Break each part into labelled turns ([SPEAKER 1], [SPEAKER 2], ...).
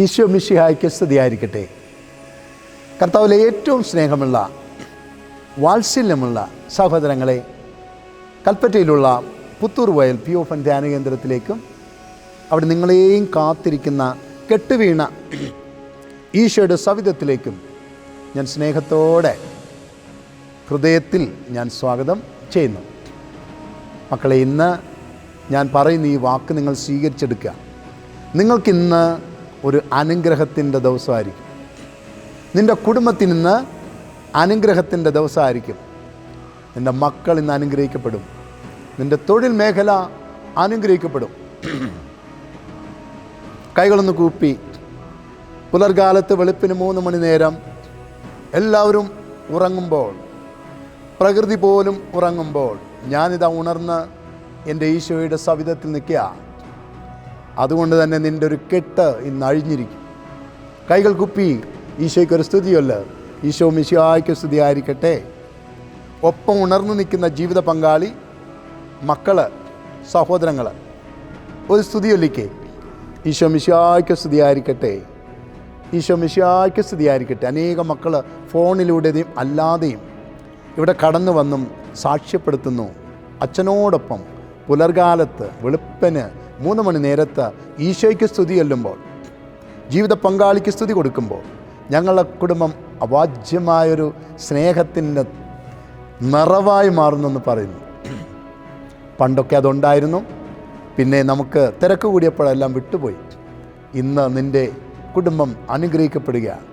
[SPEAKER 1] ഈശോ മിശിഹായ്ക്ക് സ്ഥിതിയായിരിക്കട്ടെ കർത്താവിലെ ഏറ്റവും സ്നേഹമുള്ള വാത്സല്യമുള്ള സഹോദരങ്ങളെ കൽപ്പറ്റയിലുള്ള പുത്തൂർ വയൽ പി ഒ ഫൻ ധ്യാന കേന്ദ്രത്തിലേക്കും അവിടെ നിങ്ങളെയും കാത്തിരിക്കുന്ന കെട്ടുവീണ ഈശോയുടെ സവിധത്തിലേക്കും ഞാൻ സ്നേഹത്തോടെ ഹൃദയത്തിൽ ഞാൻ സ്വാഗതം ചെയ്യുന്നു. മക്കളെ ഇന്ന് ഞാൻ പറയുന്ന ഈ വാക്ക് നിങ്ങൾ സ്വീകരിച്ചെടുക്കുക. നിങ്ങൾക്കിന്ന് ഒരു അനുഗ്രഹത്തിന്റെ ദിവസമായിരിക്കും. നിന്റെ കുടുംബത്തിൽ നിന്ന് അനുഗ്രഹത്തിന്റെ ദിവസമായിരിക്കും. നിന്റെ മക്കൾ ഇന്ന് അനുഗ്രഹിക്കപ്പെടും. നിന്റെ തൊഴിൽ മേഖല അനുഗ്രഹിക്കപ്പെടും. കൈകളൊന്ന് കൂപ്പി. പുലർകാലത്ത് വെളുപ്പിന് മൂന്ന് മണി നേരം എല്ലാവരും ഉറങ്ങുമ്പോൾ പ്രകൃതി പോലും ഉറങ്ങുമ്പോൾ ഞാനിതാ ഉണർന്ന് എന്റെ ഈശോയുടെ സവിധത്തിൽ നിൽക്കുക. അതുകൊണ്ട് തന്നെ നിന്റെ ഒരു കെട്ട് ഇന്ന് അഴിഞ്ഞിരിക്കും. കൈകൾ കുപ്പി ഈശോയ്ക്ക് ഒരു സ്തുതിയല്ല ഈശോ മിശിയായ്ക്ക് സ്തുതി ആയിരിക്കട്ടെ. ഒപ്പം ഉണർന്നു നിൽക്കുന്ന ജീവിത പങ്കാളി മക്കൾ സഹോദരങ്ങൾ ഒരു സ്തുതിയൊല്ലിക്കേ. ഈശോ മിശിയായ്ക്ക് സ്തുതി ആയിരിക്കട്ടെ. ഈശോ മിശിയായ്ക്ക് സ്തുതി ആയിരിക്കട്ടെ. അനേകം മക്കൾ ഫോണിലൂടെയും അല്ലാതെയും ഇവിടെ കടന്നു വന്നും സാക്ഷ്യപ്പെടുത്തുന്നു. അച്ഛനോടൊപ്പം പുലർകാലത്ത് വെളുപ്പന് മൂന്ന് മണി നേരത്ത് ഈശോയ്ക്ക് സ്തുതി ചൊല്ലുമ്പോൾ ജീവിത പങ്കാളിക്ക് സ്തുതി കൊടുക്കുമ്പോൾ ഞങ്ങളുടെ കുടുംബം അവാജ്യമായൊരു സ്നേഹത്തിന്റെ നിറവായി മാറുന്നെന്ന് പറയുന്നു. പണ്ടൊക്കെ അതുണ്ടായിരുന്നു. പിന്നെ നമുക്ക് തിരക്ക് കൂടിയപ്പോഴെല്ലാം വിട്ടുപോയി. ഇന്ന് നിന്റെ കുടുംബം അനുഗ്രഹിക്കപ്പെടുകയാണ്.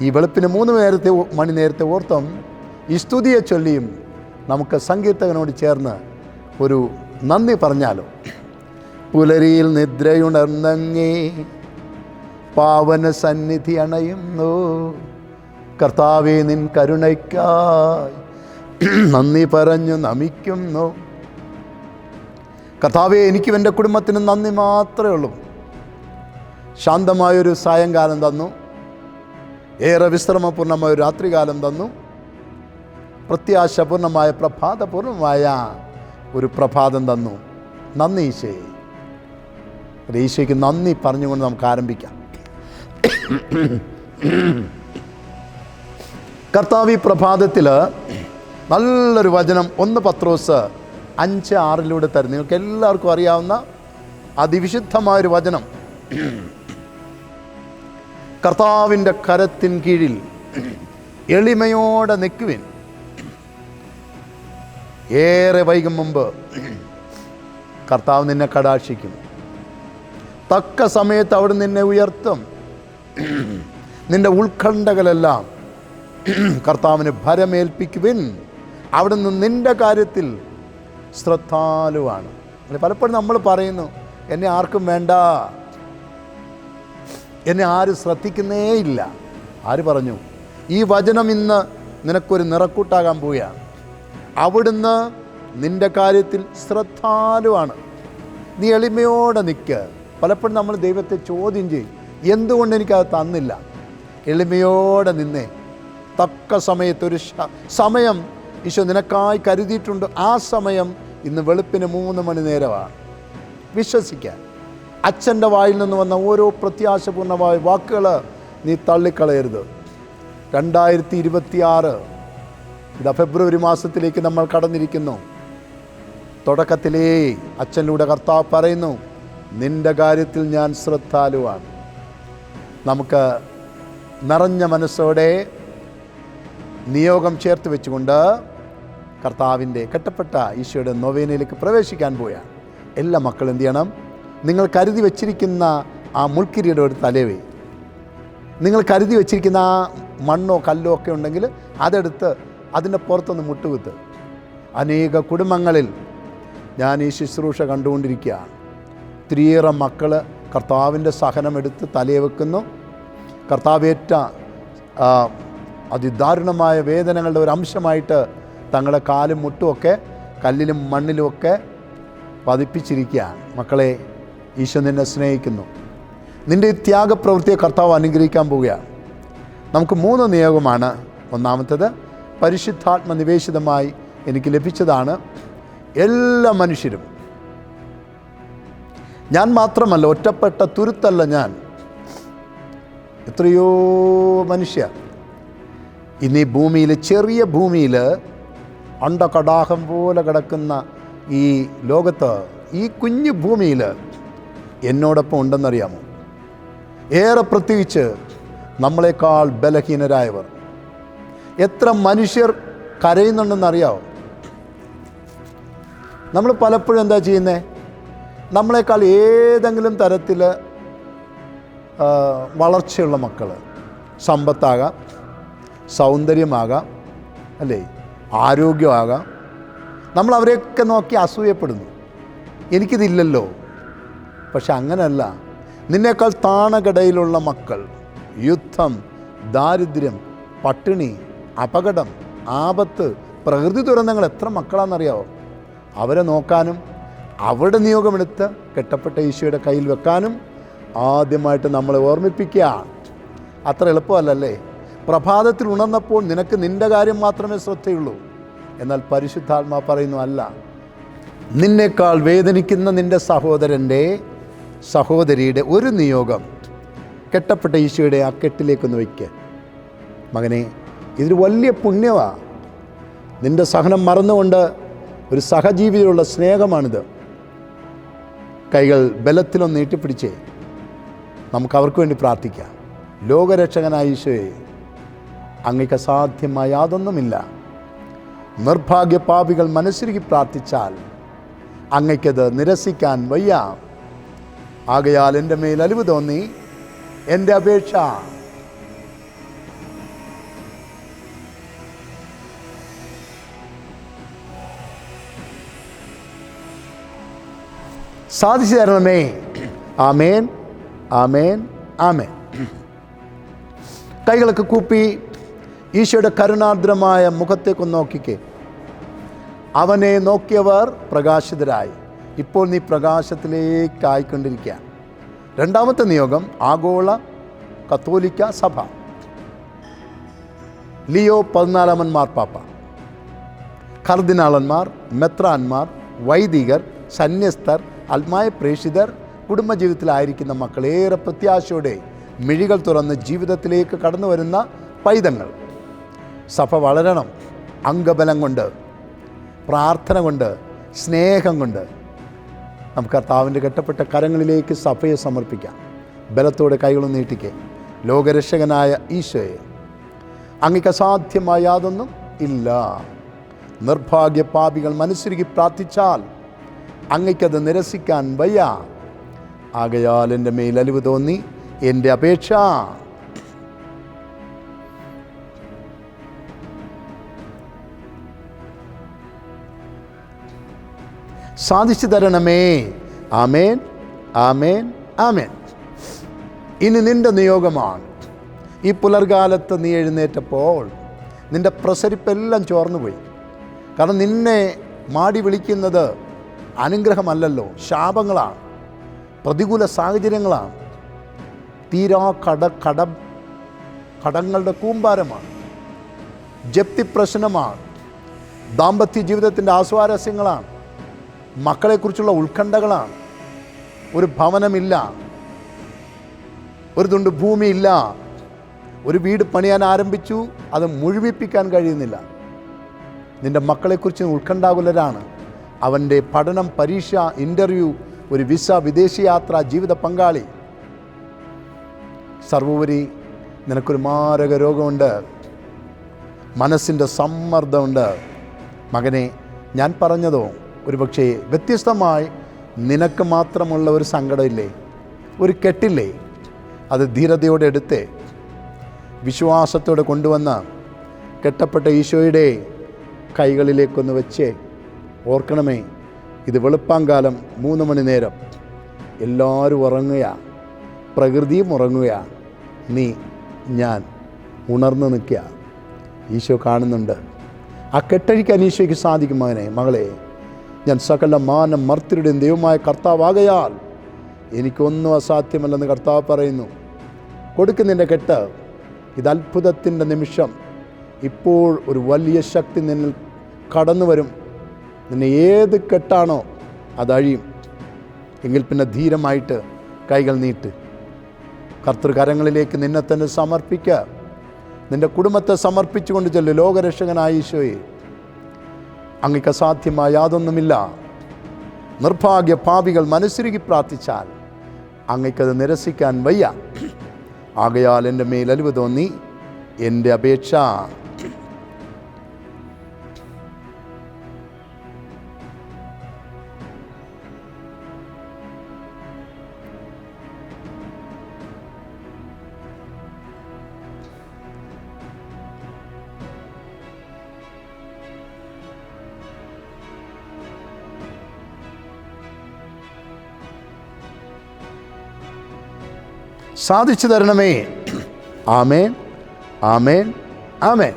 [SPEAKER 1] ഈ വെളുപ്പിന് മൂന്ന് നേരത്തെ മണി നേരത്തെ ഓർത്തം ഈ സ്തുതിയെ ചൊല്ലിയും നമുക്ക് സങ്കീർത്തകനോട് ചേർന്ന് ഒരു നന്ദി പറഞ്ഞാലോ? പുലരിയിൽ നിദ്രയുണർന്നങ്ങേ പാവന സന്നിധി അണയുന്നു. കർത്താവെ നിൻ കരുണയ്ക്കായി നന്ദി പറഞ്ഞു നമിക്കുന്നു. കർത്താവെ എനിക്കും എന്റെ കുടുംബത്തിനും നന്ദി മാത്രമേ ഉള്ളൂ. ശാന്തമായൊരു സായങ്കാലം തന്നു. ഏറെ വിശ്രമപൂർണമായ ഒരു രാത്രികാലം തന്നു. പ്രത്യാശപൂർണമായ പ്രഭാതപൂർണമായ ഒരു പ്രഭാതം തന്നു. നന്ദി ഈശേ ഒരു ഈശോയ്ക്ക് നന്ദി പറഞ്ഞുകൊണ്ട് നമുക്ക് ആരംഭിക്കാം. കർത്താവി പ്രഭാതത്തിൽ നല്ലൊരു വചനം ഒന്ന് പത്രോസ് അഞ്ച് ആറിലൂടെ തരും. നിങ്ങൾക്ക് എല്ലാവർക്കും അറിയാവുന്ന അതിവിശുദ്ധമായൊരു വചനം. കർത്താവിന്റെ കരത്തിൻ കീഴിൽ എളിമയോടെ നിൽക്കുവിൻ. ഏറെ വൈകും മുമ്പ് കർത്താവ് നിന്നെ കടാക്ഷിക്കും. തക്ക സമയത്ത് അവിടെ നിന്നെ ഉയർത്തും. നിന്റെ ഉത്കണ്ഠകളെല്ലാം കർത്താവിന് ഭരമേൽപ്പിക്കുവിൻ. അവിടുന്ന് നിന്റെ കാര്യത്തിൽ ശ്രദ്ധാലുവാണ്. പലപ്പോഴും നമ്മൾ പറയുന്നു എന്നെ ആർക്കും വേണ്ട. എന്നെ ആരും ശ്രദ്ധിക്കുന്നേ ഇല്ല. ആര് പറഞ്ഞു? ഈ വചനം ഇന്ന് നിനക്കൊരു നിറക്കൂട്ടാകാൻ പോവുകയാണ്. അവിടുന്ന് നിന്റെ കാര്യത്തിൽ ശ്രദ്ധാലുവാണ്. നീ എളിമയോടെ നിൽക്കുക പലപ്പോഴും നമ്മൾ ദൈവത്തെ ചോദ്യം ചെയ്യും എന്തുകൊണ്ട് എനിക്കത് തന്നില്ല? എളിമയോടെ നിന്നേ. തക്ക സമയത്ത് ഒരു സമയം ഈശോ നിനക്കായി കരുതിയിട്ടുണ്ട്. ആ സമയം ഇന്ന് വെളുപ്പിന് മൂന്ന് മണി നേരമാണ്. വിശ്വസിക്കാൻ. അച്ഛന്റെ വായിൽ നിന്ന് വന്ന ഓരോ പ്രത്യാശപൂർണമായ വാക്കുകൾ നീ തള്ളിക്കളയരുത്. രണ്ടായിരത്തി ഇരുപത്തിയാറ് ഇതാ ഫെബ്രുവരി മാസത്തിലേക്ക് നമ്മൾ കടന്നിരിക്കുന്നു. തുടക്കത്തിലേ അച്ഛനിലൂടെ കർത്താവ് പറയുന്നു നിന്റെ കാര്യത്തിൽ ഞാൻ ശ്രദ്ധാലുവാണ്. നമുക്ക് നിറഞ്ഞ മനസ്സോടെ നിയോഗം ചേർത്ത് വെച്ചുകൊണ്ട് കർത്താവിന്റെ കെട്ടപ്പെട്ട ഈശോയുടെ നൊവേനയിലേക്ക് പ്രവേശിക്കാൻ പോയാണ് എല്ലാ മക്കളും എന്ത് ചെയ്യണം? നിങ്ങൾ കരുതി വെച്ചിരിക്കുന്ന ആ മുൾക്കിരിയുടെ ഒരു തലവേ. നിങ്ങൾ കരുതി വെച്ചിരിക്കുന്ന ആ മണ്ണോ കല്ലോ ഒക്കെ ഉണ്ടെങ്കിൽ അതെടുത്ത് അതിന്റെ പുറത്തൊന്ന് മുട്ടുകുത്ത്. അനേക കുടുംബങ്ങളിൽ ഞാൻ ഈ ശുശ്രൂഷ കണ്ടുകൊണ്ടിരിക്കുകയാണ്. ഒത്തിരിയേറെ മക്കൾ കർത്താവിന്റെ സഹനമെടുത്ത് തലയെ വെക്കുന്നു കർത്താവേറ്റ അതിദാരുണമായ വേദനകളുടെ ഒരു അംശമായിട്ട് തങ്ങളുടെ കാലും മുട്ടുമൊക്കെ കല്ലിലും മണ്ണിലുമൊക്കെ പതിപ്പിച്ചിരിക്കുകയാണ്. മക്കളെ ഈശോ നിന്നെ സ്നേഹിക്കുന്നു. നിന്റെ ഈ ത്യാഗപ്രവൃത്തിയെ കർത്താവ് അനുഗ്രഹിക്കാൻ പോവുകയാണ്. നമുക്ക് മൂന്ന് നിയോഗമാണ്. ഒന്നാമത്തേത് പരിശുദ്ധാത്മ നിവേശിതമായി എനിക്ക് ലഭിച്ചതാണ്. എല്ലാ മനുഷ്യരും ഞാൻ മാത്രമല്ല ഒറ്റപ്പെട്ട തുരുത്തല്ല ഞാൻ. എത്രയോ മനുഷ്യ. ഇന്ന് ഈ ഭൂമിയിൽ ചെറിയ ഭൂമിയിൽ അണ്ടകടാഹം പോലെ കിടക്കുന്ന ഈ ലോകത്ത് ഈ കുഞ്ഞു ഭൂമിയിൽ എന്നോടൊപ്പം ഉണ്ടെന്നറിയാമോ? ഏറെ പ്രത്യേകിച്ച് നമ്മളെക്കാൾ ബലഹീനരായവർ. എത്ര മനുഷ്യർ കരയുന്നുണ്ടെന്നറിയാമോ നമ്മൾ പലപ്പോഴും എന്താ ചെയ്യുന്നത് നമ്മളെക്കാൾ ഏതെങ്കിലും തരത്തിൽ വളർച്ചയുള്ള മക്കൾ സമ്പത്താകാം സൗന്ദര്യമാകാം അല്ലേ? ആരോഗ്യമാകാം. നമ്മൾ അവരെയൊക്കെ നോക്കി അസൂയപ്പെടുന്നു. എനിക്കിതില്ലല്ലോ. പക്ഷെ അങ്ങനെയല്ല നിന്നേക്കാൾ താണകടയിലുള്ള മക്കൾ യുദ്ധം ദാരിദ്ര്യം പട്ടിണി അപകടം ആപത്ത് പ്രകൃതി ദുരന്തങ്ങൾ എത്ര മക്കളാണെന്നറിയാവോ? അവരെ നോക്കാനും അവരുടെ നിയോഗമെടുത്ത് കെട്ടപ്പെട്ട ഈശോയുടെ കയ്യിൽ വെക്കാനും ആദ്യമായിട്ട് നമ്മളെ ഓർമ്മിപ്പിക്കുക. അത്ര എളുപ്പമല്ലല്ലേ? പ്രഭാതത്തിൽ ഉണർന്നപ്പോൾ നിനക്ക് നിന്റെ കാര്യം മാത്രമേ ശ്രദ്ധയുള്ളൂ. എന്നാൽ പരിശുദ്ധാത്മാ പറയുന്നു അല്ല നിന്നേക്കാൾ വേദനിക്കുന്ന നിന്റെ സഹോദരന്റെ സഹോദരിയുടെ ഒരു നിയോഗം കെട്ടപ്പെട്ട ഈശോയുടെ ആ കെട്ടിലേക്കൊന്ന് വയ്ക്കുക മകനെ ഇതൊരു വലിയ പുണ്യമാണ് നിന്റെ സഹനം മറന്നുകൊണ്ട് ഒരു സഹജീവിയുള്ള സ്നേഹമാണിത്. കൈകൾ ബലത്തിലൊന്ന് നീട്ടിപ്പിടിച്ചേ നമുക്ക് അവർക്ക് വേണ്ടി പ്രാർത്ഥിക്കാം. ലോകരക്ഷകനായ ഈശോയെ അങ്ങക്ക് അസാധ്യമായ യാതൊന്നുമില്ല. നിർഭാഗ്യ പാപികൾ മനസ്സിരുക്കി പ്രാർത്ഥിച്ചാൽ അങ്ങയ്ക്കത് നിരസിക്കാൻ വയ്യ. ആകയാൽ എന്റെ മേൽ അലിവ് തോന്നി എന്റെ അപേക്ഷ സാധിച്ചു തരണമേ ആമേൻ. ആമേൻ. ആമേൻ. കൈകളൊക്കെ കൂപ്പി ഈശോയുടെ കരുണാർദ്രമായ മുഖത്തേക്കൊന്ന് നോക്കിക്കേ. അവനെ നോക്കിയവർ പ്രകാശിതരായി. ഇപ്പോൾ നീ പ്രകാശത്തിലേക്കായിക്കൊണ്ടിരിക്കുക രണ്ടാമത്തെ നിയോഗം ആഗോള കത്തോലിക്ക സഭ. ലിയോ പതിനാലാമൻ മാർപ്പാപ്പ കർദിനാളന്മാർ മെത്രാന്മാർ വൈദികർ സന്യസ്തർ ആത്മായ പ്രേക്ഷിതർ കുടുംബജീവിതത്തിലായിരിക്കുന്ന മക്കൾ ഏറെ പ്രത്യാശയോടെ മിഴികൾ തുറന്ന് ജീവിതത്തിലേക്ക് കടന്നു വരുന്ന പൈതങ്ങൾ. സഭ വളരണം അംഗബലം കൊണ്ട് പ്രാർത്ഥന കൊണ്ട് സ്നേഹം കൊണ്ട്. നമുക്ക് കർത്താവിന്റെ കെട്ടപ്പെട്ട കരങ്ങളിലേക്ക് സഭയെ സമർപ്പിക്കാം. ബലത്തോടെ കൈകളും നീട്ടിക്കേ. ലോകരക്ഷകനായ ഈശോയെ. അങ്ങക്ക് അസാധ്യമായ യാതൊന്നും ഇല്ല. നിർഭാഗ്യ പാപികൾ മനസ്സിരുകി പ്രാർത്ഥിച്ചാൽ അങ്ങയ്ക്കത് നിരസിക്കാൻ വയ്യ. ആകയാൽ എന്റെ മേൽ അലിവ് തോന്നി എന്റെ അപേക്ഷ. സാധിച്ചു തരണമേ. ആമേൻ ആമേൻ ആമേൻ. ഇനി നിന്റെ നിയോഗമാണ്. ഈ പുലർകാലത്ത് നീ എഴുന്നേറ്റപ്പോൾ നിന്റെ പ്രസരിപ്പെല്ലാം ചോർന്നുപോയി. കാരണം നിന്നെ മാടി വിളിക്കുന്നത് അനുഗ്രഹമല്ലല്ലോ. ശാപങ്ങളാണ്. പ്രതികൂല സാഹചര്യങ്ങളാണ്. തീരാ കട കട കടങ്ങളുടെ കൂമ്പാരമാണ്. ജപ്തി പ്രശ്നമാണ്. ദാമ്പത്യ ജീവിതത്തിന്റെ ആസ്വാരസ്യങ്ങളാണ്. മക്കളെക്കുറിച്ചുള്ള ഉത്കണ്ഠകളാണ്. ഒരു ഭവനമില്ല. ഒരു തുണ്ട് ഭൂമിയില്ല. ഒരു വീട് പണിയാൻ ആരംഭിച്ചു. അത് മുഴുമിപ്പിക്കാൻ കഴിയുന്നില്ല. നിന്റെ മക്കളെക്കുറിച്ച് ഉത്കണ്ഠാകുലരാണ്. അവന്റെ പഠനം പരീക്ഷ ഇന്റർവ്യൂ ഒരു വിസ വിദേശയാത്ര ജീവിത പങ്കാളി. സർവോപരി നിനക്കൊരു മാരക രോഗമുണ്ട്. മനസ്സിന്റെ സമ്മർദ്ദമുണ്ട്. മകനെ ഞാൻ പറഞ്ഞതോ? ഒരുപക്ഷേ വ്യത്യസ്തമായി നിനക്ക് മാത്രമുള്ള ഒരു സങ്കടമില്ലേ? ഒരു കെട്ടില്ലേ? അത് ധീരതയോടെ എടുത്ത്. വിശ്വാസത്തോടെ കൊണ്ടുവന്ന കെട്ടപ്പെട്ട ഈശോയുടെ കൈകളിലേക്കൊന്ന് വെച്ചേ. ഓർക്കണമേ ഇത് വെളുപ്പാങ്കാലം മൂന്ന് മണി നേരം. എല്ലാവരും ഉറങ്ങുക പ്രകൃതിയും ഉറങ്ങുക. നീ ഞാൻ ഉണർന്നു നിൽക്കുക. ഈശോ കാണുന്നുണ്ട്. ആ കെട്ടഴിക്കാൻ ഈശോയ്ക്ക് സാധിക്കും മകനെ. മകളെ ഞാൻ സകല മാനം മർത്യരുടെയും ദൈവമായ കർത്താവാകയാൽ എനിക്കൊന്നും അസാധ്യമല്ലെന്ന് കർത്താവ് പറയുന്നു. കൊടുക്കുന്നതിന്റെ കെട്ട്. ഇത് അത്ഭുതത്തിന്റെ നിമിഷം. ഇപ്പോൾ ഒരു വലിയ ശക്തി നിന്നിൽ കടന്നു വരും നിന്നെ ഏത് കെട്ടാണോ അതഴിയും. എങ്കിൽ പിന്നെ ധീരമായിട്ട് കൈകൾ നീട്ട്. കർത്തൃകരങ്ങളിലേക്ക് നിന്നെ തന്നെ സമർപ്പിക്കുക നിന്റെ കുടുംബത്തെ സമർപ്പിച്ചുകൊണ്ട് ചെല്ലു ലോകരക്ഷകനായ ഈശോയെ. അങ്ങക്ക് അസാധ്യമായ യാതൊന്നുമില്ല. നിർഭാഗ്യ പാപികൾ മനസ്സിരുകി പ്രാർത്ഥിച്ചാൽ അങ്ങക്കത് നിരസിക്കാൻ വയ്യ. ആകയാൽ എന്റെ മേൽ അലിവ് തോന്നി. എന്റെ അപേക്ഷ സാധിച്ചു തരണമേ. ആമേൻ. ആമേൻ. ആമേൻ.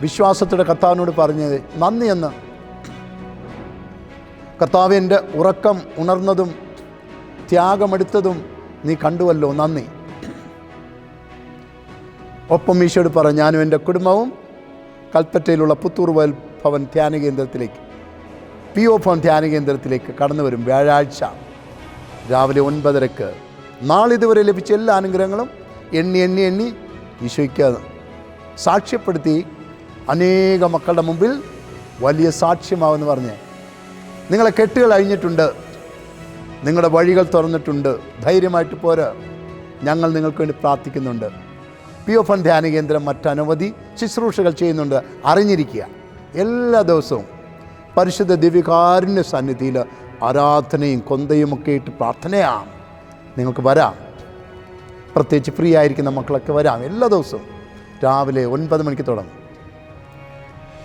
[SPEAKER 1] വിശ്വാസത്തിന്റെ കർത്താവിനോട് പറഞ്ഞത് നന്ദി എന്ന്. കർത്താവിന്റെ ഉറക്കം ഉണർന്നതും ത്യാഗമെടുത്തതും നീ കണ്ടുവല്ലോ. നന്ദി. ഒപ്പം ഈശോട് പറ ഞാനും എന്റെ കുടുംബവും കൽപ്പറ്റയിലുള്ള പുത്തൂർ വയൽ ഭവൻ ധ്യാന കേന്ദ്രത്തിലേക്ക് പി ഒ ഭവൻ ധ്യാന കേന്ദ്രത്തിലേക്ക് കടന്നു വരും വ്യാഴാഴ്ച രാവിലെ ഒൻപതരക്ക്. നാളിതുവരെ ലഭിച്ച എല്ലാ അനുഗ്രഹങ്ങളും എണ്ണി എണ്ണി എണ്ണി ഈശോയ്ക്ക് സാക്ഷ്യപ്പെടുത്തി അനേക മക്കളുടെ മുമ്പിൽ വലിയ സാക്ഷ്യമാവെന്ന് പറഞ്ഞ് നിങ്ങളെ കെട്ടുകൾ അഴിഞ്ഞിട്ടുണ്ട്. നിങ്ങളുടെ വഴികൾ തുറന്നിട്ടുണ്ട്. ധൈര്യമായിട്ട് പോര. ഞങ്ങൾ നിങ്ങൾക്ക് വേണ്ടി പ്രാർത്ഥിക്കുന്നുണ്ട്. പി ഒ ഫൺ ധ്യാന കേന്ദ്രം മറ്റനവധി ശുശ്രൂഷകൾ ചെയ്യുന്നുണ്ട്. അറിഞ്ഞിരിക്കുക. എല്ലാ ദിവസവും പരിശുദ്ധ ദിവ്യകാരുണ്യ സന്നിധിയിൽ ആരാധനയും കൊന്തയുമൊക്കെ ഇട്ട് പ്രാർത്ഥനയാണ് നിങ്ങൾക്ക് വരാം. പ്രത്യേകിച്ച് ഫ്രീ ആയിരിക്കുന്ന മക്കളൊക്കെ വരാം. എല്ലാ ദിവസവും. രാവിലെ ഒൻപത് മണിക്ക് തുടങ്ങും.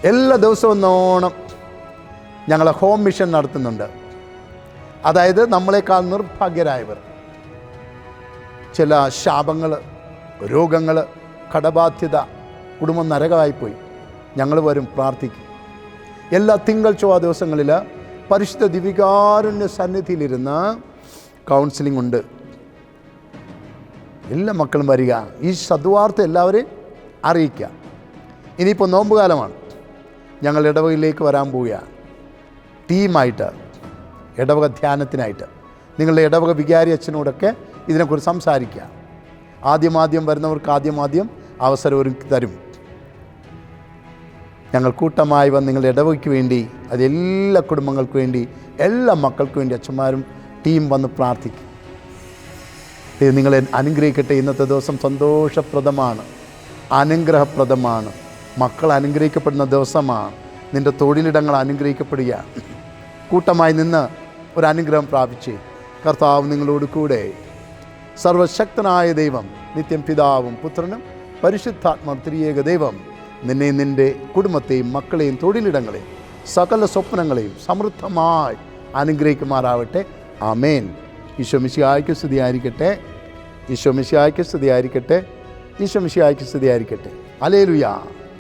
[SPEAKER 1] എല്ലാ ദിവസവും നോണം ഞങ്ങൾ ഹോം മിഷൻ നടത്തുന്നുണ്ട്. അതായത് നമ്മളെക്കാൾ നിർഭാഗ്യരായവർ. ചില ശാപങ്ങൾ രോഗങ്ങൾ കടബാധ്യത കുടുംബം നരകമായിപ്പോയി. ഞങ്ങൾ വരും പ്രാർത്ഥിക്കും. എല്ലാ തിങ്കൾ ചൊവ്വ ദിവസങ്ങളിൽ പരിശുദ്ധ ദിവികാരുണ്യ സന്നിധിയിലിരുന്ന് കൗൺസിലിംഗ് ഉണ്ട്. എല്ലാ മക്കളും വരിക. ഈ സദ്വാർത്ത എല്ലാവരെയും അറിയിക്കുക. ഇനിയിപ്പോൾ നോമ്പുകാലമാണ്. ഞങ്ങൾ ഇടവകയിലേക്ക് വരാൻ പോവുകയാണ് ടീമായിട്ട് ഇടവക ധ്യാനത്തിനായിട്ട്. നിങ്ങളുടെ ഇടവക വികാരി അച്ഛനോടൊക്കെ ഇതിനെക്കുറിച്ച് സംസാരിക്കുക. ആദ്യം ആദ്യം വരുന്നവർക്ക് ആദ്യം ആദ്യം അവസരം ഒരുക്കി തരും. ഞങ്ങൾ കൂട്ടമായി വന്ന് നിങ്ങളുടെ ഇടവകയ്ക്ക് വേണ്ടി അത് എല്ലാ കുടുംബങ്ങൾക്ക് വേണ്ടി എല്ലാ മക്കൾക്ക് വേണ്ടി അച്ഛന്മാരും ടീം വന്ന് പ്രാർത്ഥിക്കും. നിങ്ങളെ അനുഗ്രഹിക്കട്ടെ. ഇന്നത്തെ ദിവസം സന്തോഷപ്രദമാണ്. അനുഗ്രഹപ്രദമാണ്. മക്കൾ അനുഗ്രഹിക്കപ്പെടുന്ന ദിവസമാണ്. നിന്റെ തൊഴിലിടങ്ങൾ അനുഗ്രഹിക്കപ്പെടുക. കൂട്ടമായി നിന്ന് ഒരു അനുഗ്രഹം പ്രാപിച്ച് കർത്താവ് നിങ്ങളോട് കൂടെ. സർവശക്തനായ ദൈവം നിത്യം പിതാവും പുത്രനും പരിശുദ്ധാത്മ ത്രിയേക ദൈവം നിന്നെ നിന്റെ കുടുംബത്തെയും മക്കളെയും തൊഴിലിടങ്ങളെയും സകല സ്വപ്നങ്ങളെയും സമൃദ്ധമായി അനുഗ്രഹിക്കുമാറാവട്ടെ. ആമേൻ. ഈശോ മിശിഹായ്ക്ക് സ്തുതിയായിരിക്കട്ടെ. ഈശോ മിശിഹായ്ക്ക് സ്തുതിയായിരിക്കട്ടെ. ഈശോ മിശിഹായ്ക്ക് സ്തുതിയായിരിക്കട്ടെ. അലേലുയാ